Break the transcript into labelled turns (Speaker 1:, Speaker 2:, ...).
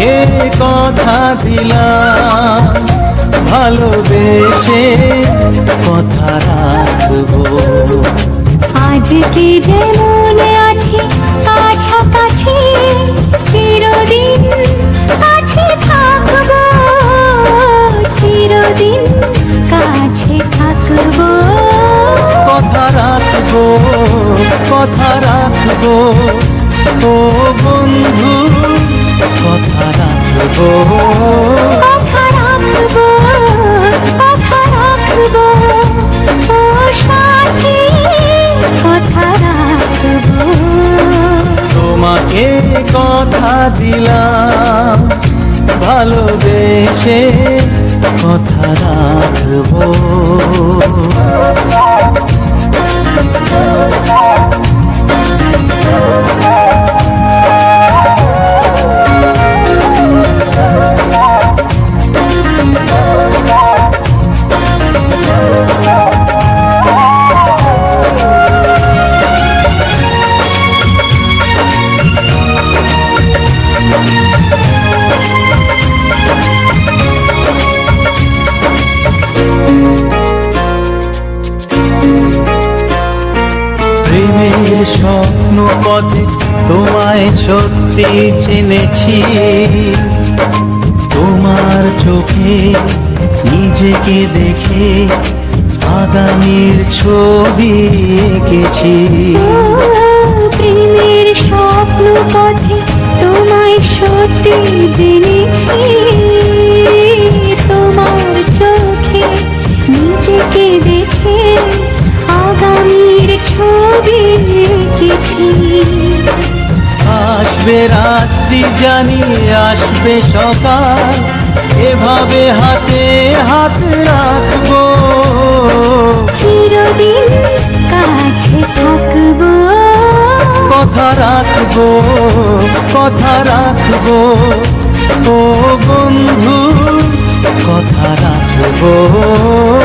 Speaker 1: তোমাকে কথা দিলাম ভালোবেসে কথা রাখব।
Speaker 2: আজকে যেমন আছি কাছাকাছি চিরদিন কাছে থাকব চিরদিন কাছে থাকব।
Speaker 1: কথা রাখব কথা রাখব ও তোমাকে কথা দিলাম ভালোবেসে কথা রাখব। স্বপ্ন তোমায় সত্যি চিনেছি। তোমার চোখে নিজেকে দেখে আগামীর ছবি এঁকেছি।
Speaker 2: প্রেমের স্বপ্ন
Speaker 1: আসবে রাত্রি জানি আসবে সকাল। এভাবে হাতে হাত রাখব।
Speaker 2: চিরদিন কাছে থাকব।
Speaker 1: কথা রাখব কথা রাখব। ও বন্ধু কথা রাখব।
Speaker 2: কথা রাখব